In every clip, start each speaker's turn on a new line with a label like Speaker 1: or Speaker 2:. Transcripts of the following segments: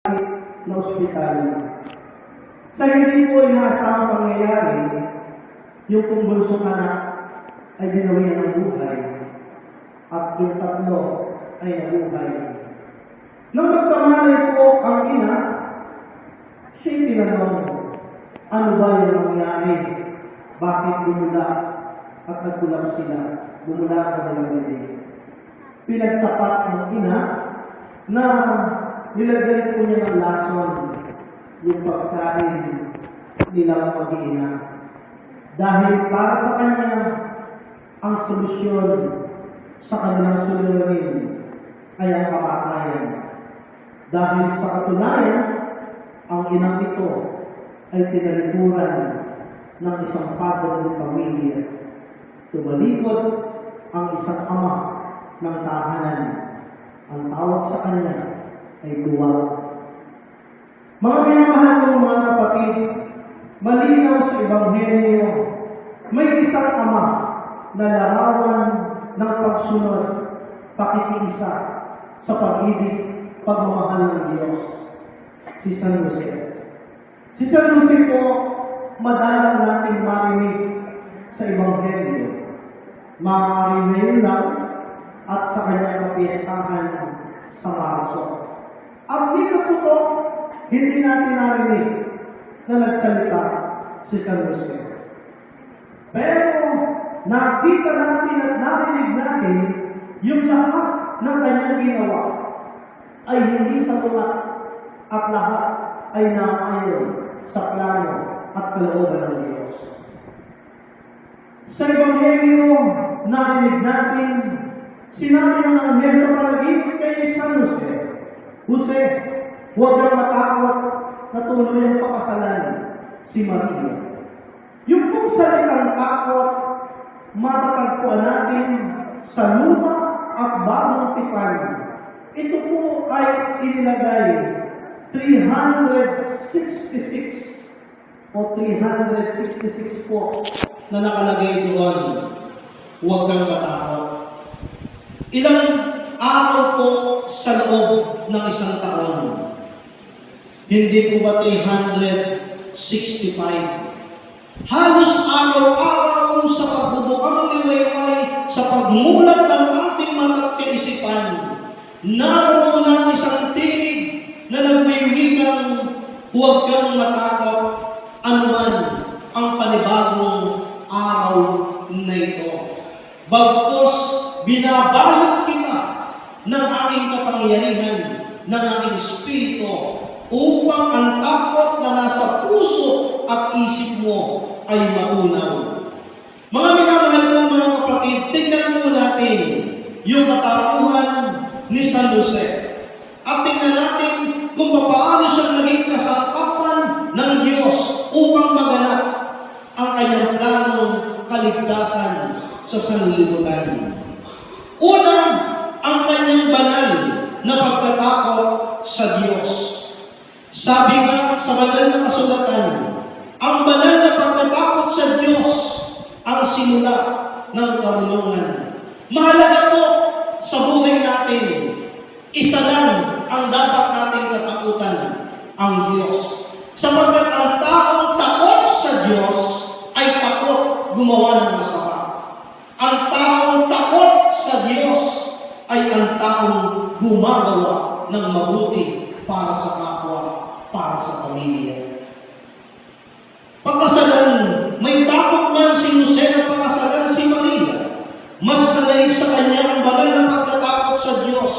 Speaker 1: na ospital. Sa hindi po inaasahang pangyayari, yung pong bunsong anak ay ginawian ng buhay at yung tatlo ay nabuhay. Nang magpamalay po ang ina, siya tinanong, ano ba yung nangyari? Bakit bumula at nagkulang sila? Bumula sa kanilang bibig. Pinagtapat ng ina na nilagay po niya ng lason yung pagkain nilang mag-iina. Dahil para sa kanya, ang solusyon sa kanilang suliranin ay ang kamatayan. Dahil sa katunayan, ang inang ito ay tinalikuran ng isang padre ng pamilya. Tumalikod ang isang ama ng tahanan. Ang tawag sa kanya ay duwag. Mga minamahal kong mga kapatid, malinaw sa Ebanghelyo, may isang ama na larawan ng pagsunod, pakikiisa sa pag-ibig, pagmamahal ng Diyos. Si San Jose. Si San Jose po, madalang natin marinig sa Ebanghelyo. Maaaring ngayon lang at sa kanyang kapiyasahan sa Marso. At dito po hindi natin narinig na nagsalita si San Jose. Pero nakita natin at narinig natin yung lahat ng kanyang ginawa ay hindi sa mga at lahat ay naayon sa plano at kalooban ng Diyos. Sa Ebanghelyo, narinig natin, sinabi ng anghel sa panaginip kay San Jose, Jose, huwag kang matakot na tuloy ang pakasalan si Maria. Yung pong salitang takot, matatagpuan natin sa luma at bagong tipan. Ito po ay inilagay 366 o 366 po na nakalagay doon. Huwag kang matakot. Ilang araw po sa loob ng isang taon. Hindi po ba 365? Halos araw-araw sa pagbubukang liwayway sa pagmulat ng ating mga kaisipan. Naroon ang isang tinig na nagwiwigang huwag kang matakot kapangyarihan, ng aking espiritu, upang ang takot na nasa puso at isip mo ay maunaw. Mga minamahal ko mga kapatid, tingnan mo natin yung katauhan ni San Jose. At tingnan natin kung paano siya naging kasakapan ng Diyos upang maganap ang kanyang planong kaligtasan sa sanlibutan. Una, ang kanyang banal na pagkatakot sa Diyos. Sabi nga sa banal na kasulatan, ang banal na pagkatakot sa Diyos ang simula ng karunungan. Mahalaga po sa buhay natin, isa lang ang dapat nating katakutan, ang Diyos. Sapagkat ang taong takot sa Diyos ay takot gumawa ng gumagawa ng mabuti para sa kapwa, para sa pamilya. Pagkasalan, may takot man si Jose na pagkasalan si Maria. Mas nalay sa kanya ang banal na pagkatakot sa Diyos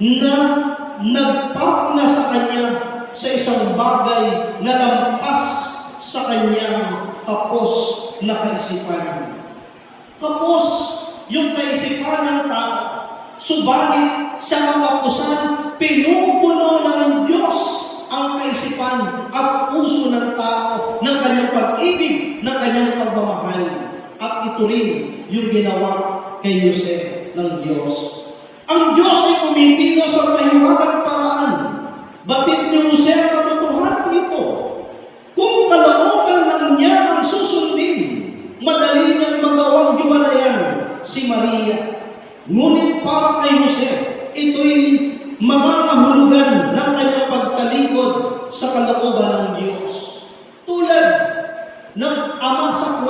Speaker 1: na nagpapna sa kanya sa isang bagay na lampas sa kanyang kapos na kaisipan. Kapos yung kaisipan ng tao. Subalit sa kapakusan, pinupuno ng Diyos ang kaisipan at puso ng tao ng kanyang pag-ibig, ng kanyang pagmamahal. At ito rin yung ginawa kay Jose ng Diyos.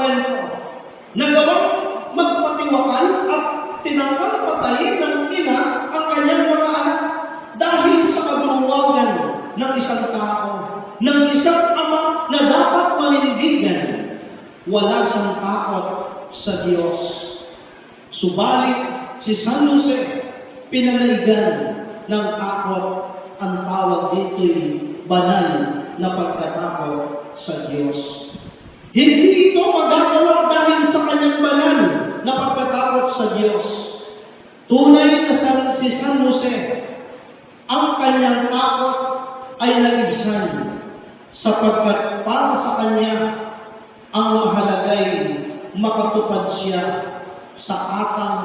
Speaker 1: kwento nagawang magpatiwakan at tinapang patayin ng ina ang kanyang mga anak dahil sa kabawagan
Speaker 2: ng isang tao, ng isang ama na dapat malindigan. Wala siyang takot sa Diyos. Subalit si San Jose pinanaligan ng takot ang tawag dito'y banal na pagkatakot sa Diyos. Hindi sa Diyos. Tunay na san, si San Jose, ang kanyang takot ay nag-ibsan sapagkat para sa kanya ang mahalagay makatupad siya sa atang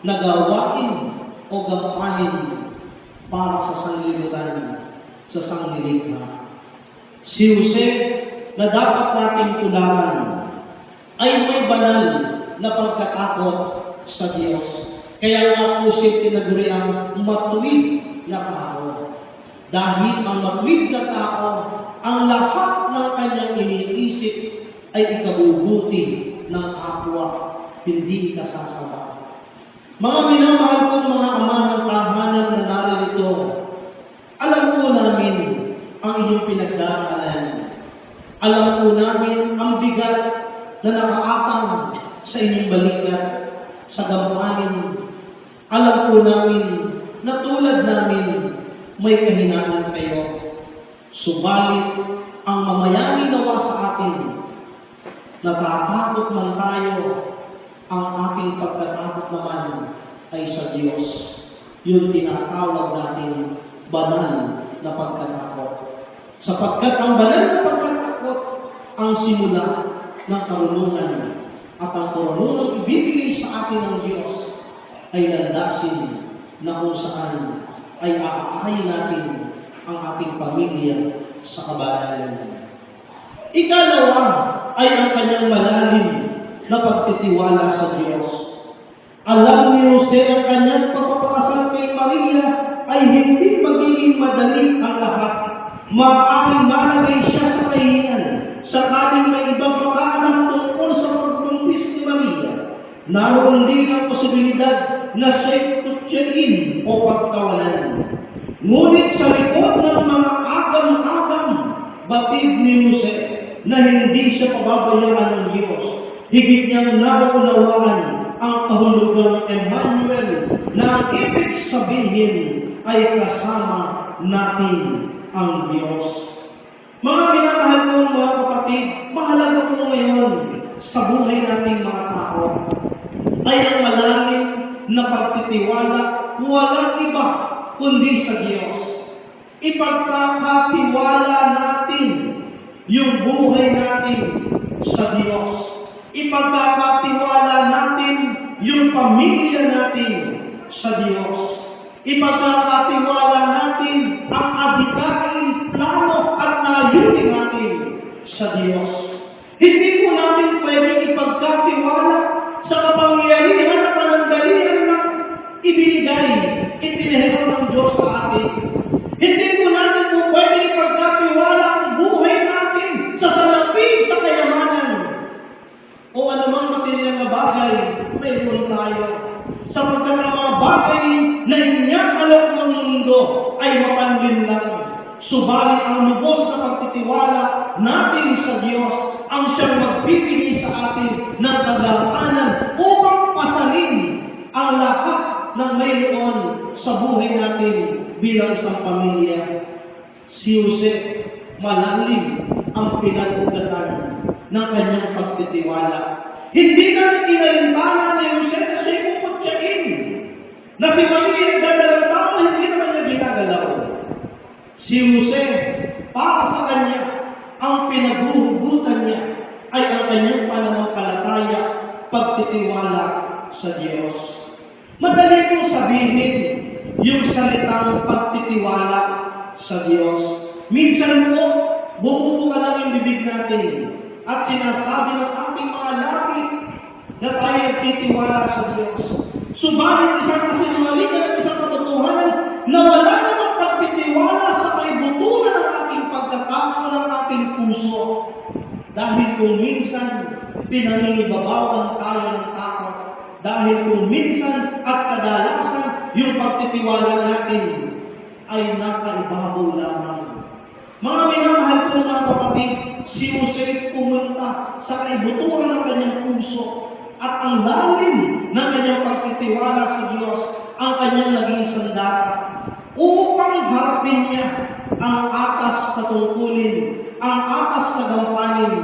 Speaker 2: nagawain o gampanin para sa sanglibutan sa sanglilikha. Si Jose na dapat nating tularan ay may banal na pagkatakot sa Diyos. Kaya nga po siya tinaguri ang matuwid na tao. Dahil ang matuwid na tao, ang lahat ng kanyang iniisip ay ikabubuti ng kapwa, hindi ikasasama. Mga minamahal kong mga ama ng tahanan na naririto, alam po namin ang inyong pinagdaanan. Alam po namin ang bigat na nakaatang sa inyong balikat, sa gampanin. Alam po namin na tulad namin may kahinaan kayo. Subalit, ang mamayani nawa sa atin, natatakot man tayo, ang ating pagkatakot naman ay sa Diyos. Yun tinatawag natin banal na pagkatakot. Sapagkat ang banal na pagkatakot ang simula ng karunungan at ang karunungan ibibigay sa atin ng Diyos ay landasin na kung saan ay aakayin natin ang ating pamilya sa kabahayan. Ikalawa ay ang kanyang malalim na pagtitiwala sa Diyos. Alam ni Jose ang kanyang pagpapakasal kay Maria ay hindi magiging madali ang lahat. Maaaring malagay siya sa kahihiyan sakaling may ibang makaalam tungkol sa pagbuntis ni Maria. Naroon din ang posibilidad na siya'y kutsain o pagkawalan. Ngunit sa likod ng mga agam-agam, batid ni Jose na hindi siya pababayaan ng Diyos. Higit niyang nauunawaan ang kahulugang Emmanuel na ang ibig sabihin ay kasama natin ang Diyos. Mga minamahal kong mga kapatid, mahalaga po ngayon sa buhay nating mga tao ay ang malalim na pagtitiwala walang iba kundi sa Diyos. Ipagkakatiwala natin yung buhay natin sa Diyos. Ipagkakatiwala natin yung pamilya natin sa Diyos. Ipagkakatiwala natin ang adhikain, plano at layunin natin sa Diyos. Hindi pwedeng ipagkatiwala sa kapangyarihan at panandalian na ibinigay, ipinahiro ng Diyos sa atin. Hindi po natin po pwedeng ipagkatiwala ang buhay natin sa salapi sa kayamanan o anumang material na bagay, mayroon tayo. Sapagkat ang mga bagay na inyang alok ng mundo ay mapanlin lang. Subalit ang lubos na pagtitiwala natin sa Diyos ang siyang magbibigay sa atin ng kagalakan upang pasalin ang lahat ng mayroon sa buhay natin bilang isang pamilya. Si Jose, malalim ang pinag-ugatan ng kanyang pagtitiwala. Hindi na inalintana ni Jose na siya puputyain. Na si Maria dadalang tao, hindi naman niya ginagalaw. Si Jose, para sa kanya, ang pinaguhugutan niya ay ang kanyang pananampalataya, pagtitiwala sa Diyos. Madali kong sabihin yung salitang pagtitiwala sa Diyos. Minsan po, bumubuka lang yung bibig natin at sinasabi ng ating mga lapit na tayo nagtitiwala sa Diyos. Subalit isang kasinungalingan at isang katotohanan na wala namang pagtitiwala puso. Dahil kung minsan pinangingibabawan tayo ng takot, dahil kung minsan at kadalasan yung pagtitiwala natin ay nakaibabaw lamang Mga minamahal ko mga kapatid, si Jose pumunta sa kaibuturan ng kanyang puso at ang lalim ng kanyang pagtitiwala sa Diyos ang kanyang naging sandata upang harapin niya ang atas na tungkulin, ang atas na gampanin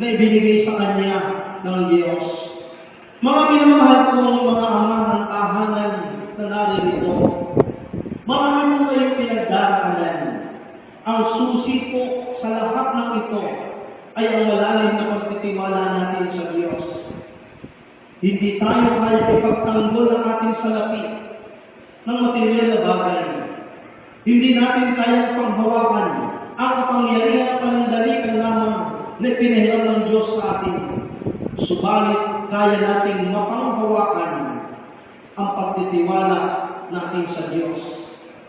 Speaker 2: na ibinigay sa kanya ng Diyos. Mga minamahal kong mga ama ng tahanan na naririto, marami kayong pinagdaraanan. Ang susi po sa lahat ng ito ay ang malalim na pagtitiwala natin sa Diyos. Hindi tayo kaya ipagtanggol ang ating salapi ng material na bagay. Hindi natin kaya panghawakan ang kapangyarihan at panandalikan lamang na pinahiram ng Diyos sa atin. Subalit, kaya nating mapanghawakan ang pagtitiwala natin sa Diyos.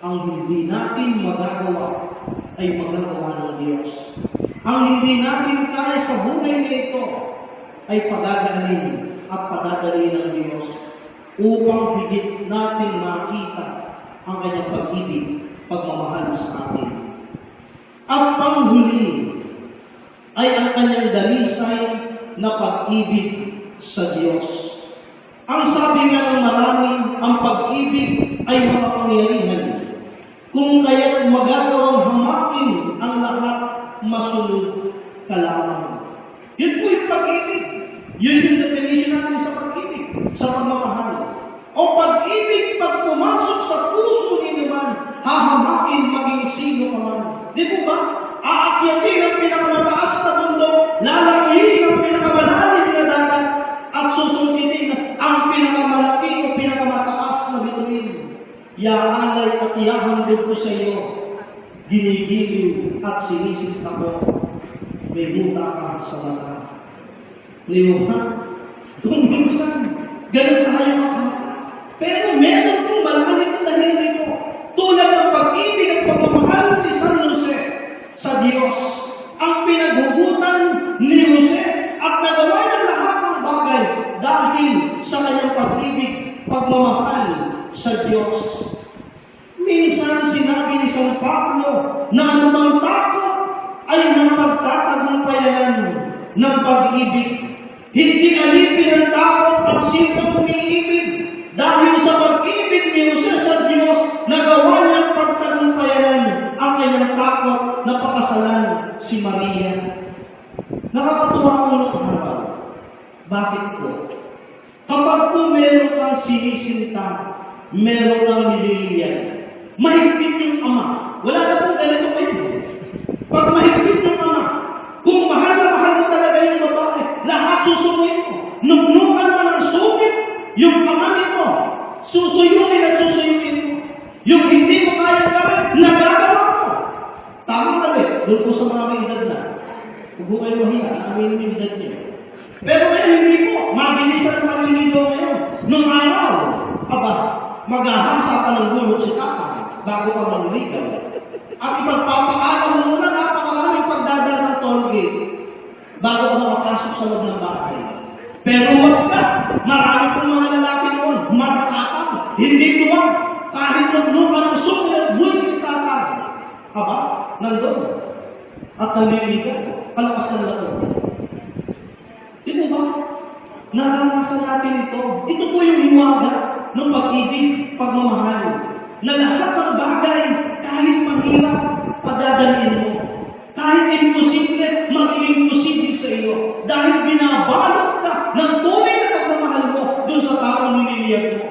Speaker 2: Ang hindi natin magagawa ay magagawa ng Diyos. Ang hindi natin kaya sa buhay na ito ay pagagaling at padadali ng Diyos upang higit natin makita ang kanyang pag-ibig, pagmamahal sa atin. At panghuli ay ang kanyang dalisay na pag-ibig sa Diyos. Ang sabi nga ng marami, ang pag-ibig ay makapangyarihan. Kung kaya't magagawang hamakin ang lahat, masunod ka lamang. Yun po yung pag-ibig. Yun yung definition natin sa pag-ibig, sa pagmamahal. O pag-ibig, Ihahandog ko sa iyo, ginigiliw at sinisita ko, may buta ka sa mata. Liwanag, tuminsan, ganun tayo mga Pero meron pong malalim na dahil tulad ng pag-ibig at pagmamahal ni San Jose. Sa Diyos, ang pinaghugutan ni Jose at nagawa ng lahat ng bagay dahil sa kanyang pag-ibig, pagmamahal sa Diyos. At sino umiibig dahil sa pag-ibig ni Jose sa Diyos, nagawa niyang pagtagumpayan ang kanyang takot na pakasalan si Maria. Nakakatuwa ko ng araw. Bakit po? Kapag po meron kang sinisinta, meron kang nililiyan, mahigpit yung ama. Wala na pong ganito kayo. Pag mahigpit yung ama nito, susuyuin at susuyuin mo. Yung hindi mo kaya gawin, nagagawa mo. Tama na ba? Doon po sa mga may edad na. Huwag mo kayo mahiya, amin yung edad niyo. Pero ngayon hindi po, mabilis na maliligaw ngayon. Nung araw, aba, maghahasa ka ng gulot si tatay bago ka manligaw. At ipagpapaalam mo muna napakaraming pagdadala ng toll gate bago ka makasok sa loob ng bahay. Pero wag marami pong mga lalaki noon, matakatang, hindi tuwag, kahit naglupa ng sukli at buhay si tatay. Aba, nandun. At naliligaw, palakas ng lato. Di ba ba? Naranasan natin ito. Ito po yung hiwaga ng pag-ibig, pagmamahal. Na lahat ng bagay, kahit mahirap, padadalhin mo. Kahit imposible, magiging posible sa iyo. Dahil binabalot ng tunay na pagmamahal mo doon sa taong nililiyan mo.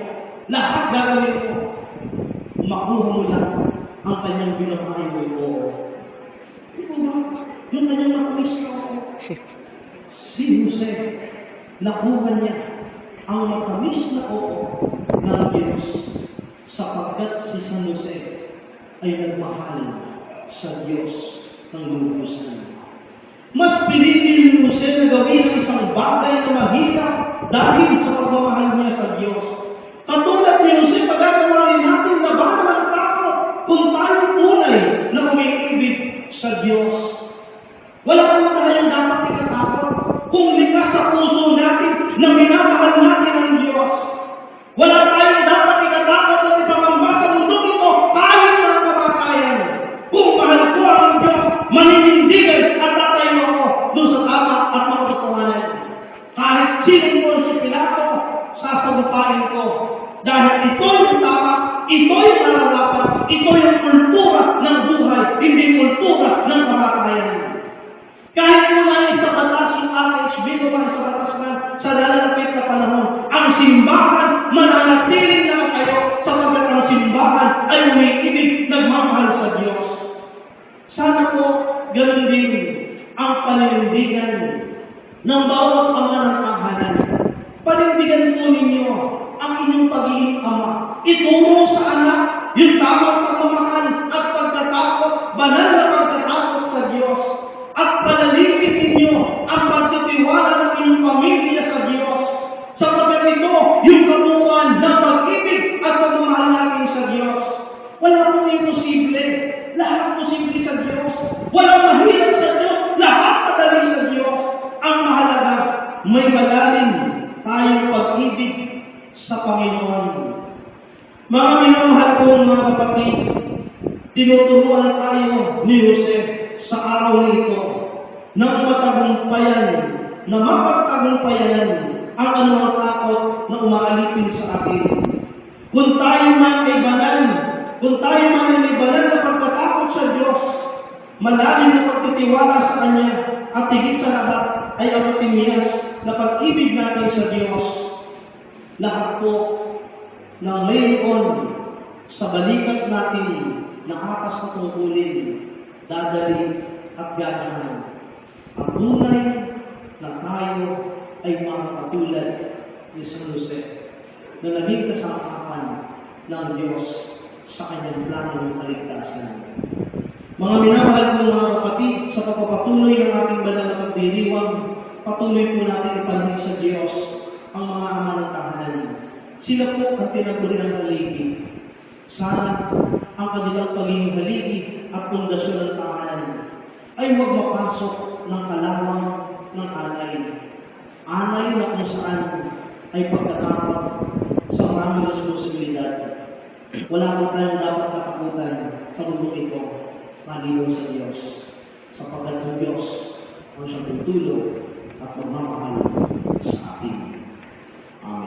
Speaker 2: Lahat gagawin mo. Makuha mo lang ang kanyang binamahal mo ito. Di ba ba? Yung kanyang nakulis ka si Jose, nakuha niya ang matamis na oo ng Diyos sapagkat si San Jose ay nagmahal sa Diyos ng lubusan. Mas pinili ni Jose na gawin ang isang bagay na mahirap dahil sa pagmamahal niya sa Diyos. Katulad ni Jose, pagkagawa rin natin na baka ng takot kung tayo tunay na umiibig sa Diyos. Wala kang tayong dapat ikatakot kung likas sa puso natin na minamahal ay umiibig, nagmamahal sa Diyos. Sana po, ganun din ang paninindigan ng bawat ama ng tahanan. Panindigan po ninyo ang inyong pagiging ama. Ituro sa anak yung tamang pagmamahal at pagkatakot, banal na Wala pong imposible. Lahat posible sa Diyos. Walang mahirap sa Diyos. Lahat madali sa Diyos. Ang mahalaga, may malalim tayong pag-ibig sa Panginoon. Mga minamahal kong mga kapatid, tinuturuan tayo ni Jose sa araw na ito ng matagumpayan na mapagtagumpayan ang anumang takot na umaalipin sa atin. Kung tayo man ay banal, kung tayo man ay banal na pagkatakot sa Diyos, malalim na pagtitiwala sa Kanya, at higit sa lahat ay ang matiniyas na pag-ibig natin sa Diyos. Lahat po na ngayon sa balikat natin na akas na tungkulin, dadali at gagahan. Ang tunay na tayo ay mga katulad ni San Jose na naging kasangkapan ng Diyos sa kanyang plano ng kaligtasan. Mga minamahal ko mga kapatid, sa pagpapatuloy ng ating banal na pagdiriwang, patuloy po natin ipanhin sa Diyos ang mga ama ng tahanan. Sila po ang tinaguri ng haligi. Sana ang kanilang pagiging haligi at pundasyon ng tahanan ay huwag mapasok ng kalawang ng anay. Anay na kung saan ay pagkatapos sa maraming responsibilidad. Wala po tayong dapat katakutan sa mundo ito, maliwan sa Diyos. Sapagkat ang Diyos ang siyang tutulong at magmamahal sa atin. Amen.